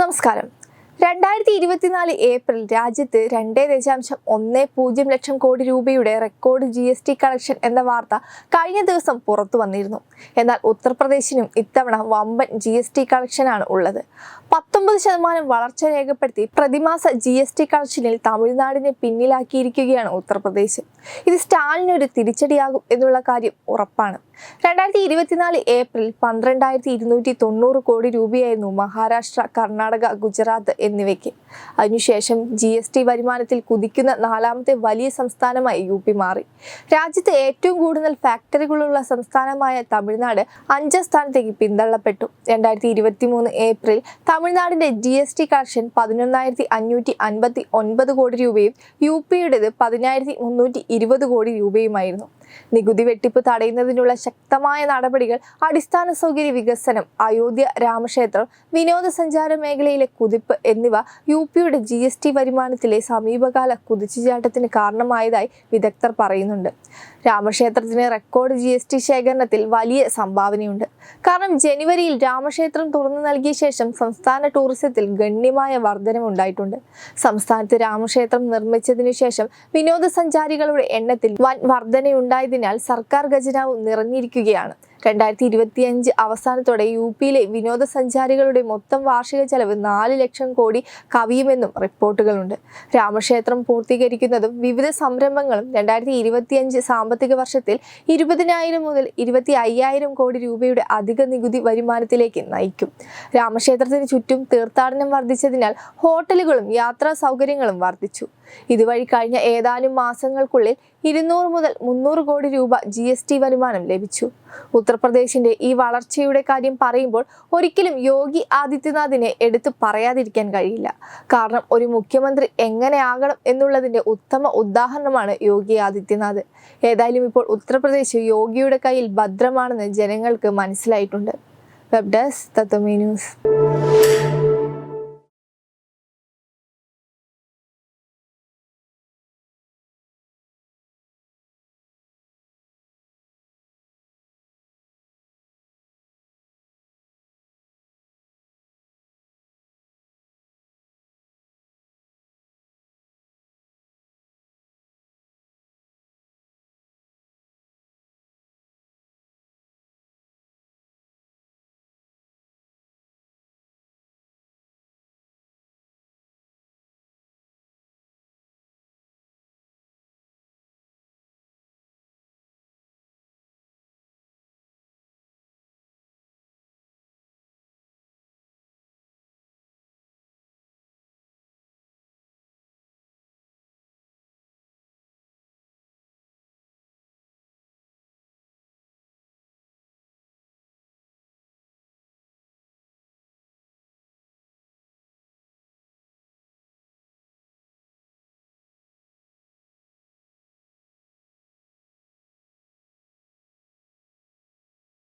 നമസ്കാരം. രണ്ടായിരത്തി ഇരുപത്തിനാല് ഏപ്രിൽ രാജ്യത്ത് രണ്ടേ ദശാംശം ഒന്ന് പൂജ്യം ലക്ഷം കോടി രൂപയുടെ record G S T collection എന്ന വാർത്ത കഴിഞ്ഞ ദിവസം പുറത്തു വന്നിരുന്നു. എന്നാൽ ഉത്തർപ്രദേശിനും ഇത്തവണ വമ്പൻ ജി എസ് ടി കളക്ഷനാണ് ഉള്ളത്. പത്തൊമ്പത് ശതമാനം വളർച്ച രേഖപ്പെടുത്തി പ്രതിമാസ ജി എസ് ടി കളക്ഷനിൽ തമിഴ്നാടിനെ പിന്നിലാക്കിയിരിക്കുകയാണ് ഉത്തർപ്രദേശ്. ഇത് സ്റ്റാലിനൊരു തിരിച്ചടിയാകും എന്നുള്ള കാര്യം ഉറപ്പാണ്. രണ്ടായിരത്തി ഇരുപത്തിനാല് ഏപ്രിൽ പന്ത്രണ്ടായിരത്തി ഇരുന്നൂറ്റി തൊണ്ണൂറ് കോടി രൂപയായിരുന്നു മഹാരാഷ്ട്ര കർണാടക ഗുജറാത്ത് എന്നിവയ്ക്ക്. അതിനുശേഷം ജി എസ് ടി വരുമാനത്തിൽ കുതിക്കുന്ന നാലാമത്തെ വലിയ സംസ്ഥാനമായി യു പി മാറി. രാജ്യത്ത് ഏറ്റവും കൂടുതൽ ഫാക്ടറികളുള്ള സംസ്ഥാനമായ തമിഴ്നാട് അഞ്ചാം സ്ഥാനത്തേക്ക് പിന്തള്ളപ്പെട്ടു. രണ്ടായിരത്തി ഇരുപത്തി മൂന്ന് ഏപ്രിൽ തമിഴ്നാടിന്റെ ജി എസ് ടി കളക്ഷൻ പതിനൊന്നായിരത്തി അഞ്ഞൂറ്റി അൻപത്തി ഒൻപത് കോടി രൂപയും യു പിയുടേത് പതിനായിരത്തി മുന്നൂറ്റി ഇരുപത് കോടി രൂപയുമായിരുന്നു. നികുതി വെട്ടിപ്പ് തടയുന്നതിനുള്ള ശക്തമായ നടപടികൾ അടിസ്ഥാന സൗകര്യ വികസനം അയോധ്യ രാമക്ഷേത്രം വിനോദസഞ്ചാര മേഖലയിലെ കുതിപ്പ് എന്നിവ യു പിയുടെ ജി എസ് ടി വരുമാനത്തിലെ സമീപകാല കുതിച്ചുചാട്ടത്തിന് കാരണമായതായി വിദഗ്ധർ പറയുന്നുണ്ട്. രാമക്ഷേത്രത്തിന് റെക്കോർഡ് ജി എസ് ടി ശേഖരണത്തിൽ വലിയ സംഭാവനയുണ്ട്. കാരണം ജനുവരിയിൽ രാമക്ഷേത്രം തുറന്നു നൽകിയ ശേഷം സംസ്ഥാന ടൂറിസത്തിൽ ഗണ്യമായ വർധനമുണ്ടായിട്ടുണ്ട്. സംസ്ഥാനത്ത് രാമക്ഷേത്രം നിർമ്മിച്ചതിനു ശേഷം വിനോദസഞ്ചാരികളുടെ എണ്ണത്തിൽ വൻ വർധനയുണ്ടായതിനാൽ സർക്കാർ ഖജനാവ് നിറഞ്ഞിരിക്കുകയാണ്. രണ്ടായിരത്തി ഇരുപത്തിയഞ്ച് അവസാനത്തോടെ യു പിയിലെ വിനോദസഞ്ചാരികളുടെ മൊത്തം വാർഷിക ചെലവ് നാല് ലക്ഷം കോടി കവിയുമെന്നും റിപ്പോർട്ടുകളുണ്ട്. രാമക്ഷേത്രം പൂർത്തീകരിക്കുന്നതും വിവിധ സംരംഭങ്ങളും രണ്ടായിരത്തി ഇരുപത്തിയഞ്ച് സാമ്പത്തിക വർഷത്തിൽ ഇരുപതിനായിരം മുതൽ ഇരുപത്തി അയ്യായിരം കോടി രൂപയുടെ അധിക നികുതി വരുമാനത്തിലേക്ക് നയിക്കും. രാമക്ഷേത്രത്തിന് ചുറ്റും തീർത്ഥാടനം വർദ്ധിച്ചതിനാൽ ഹോട്ടലുകളും യാത്രാ സൗകര്യങ്ങളും വർദ്ധിച്ചു. ഇതുവഴി കഴിഞ്ഞ ഏതാനും മാസങ്ങൾക്കുള്ളിൽ ഇരുന്നൂറ് മുതൽ മുന്നൂറ് കോടി രൂപ ജി വരുമാനം ലഭിച്ചു. ഉത്തർപ്രദേശിന്റെ ഈ വളർച്ചയുടെ കാര്യം പറയുമ്പോൾ ഒരിക്കലും യോഗി ആദിത്യനാഥിനെ എടുത്തു പറയാതിരിക്കാൻ കഴിയില്ല. കാരണം ഒരു മുഖ്യമന്ത്രി എങ്ങനെ ആകണം എന്നുള്ളതിന്റെ ഉത്തമ ഉദാഹരണമാണ് യോഗി ആദിത്യനാഥ്. ഏതായാലും ഇപ്പോൾ ഉത്തർപ്രദേശ് യോഗിയുടെ കയ്യിൽ ഭദ്രമാണെന്ന് ജനങ്ങൾക്ക് മനസ്സിലായിട്ടുണ്ട്. Web desk തത്വമേ news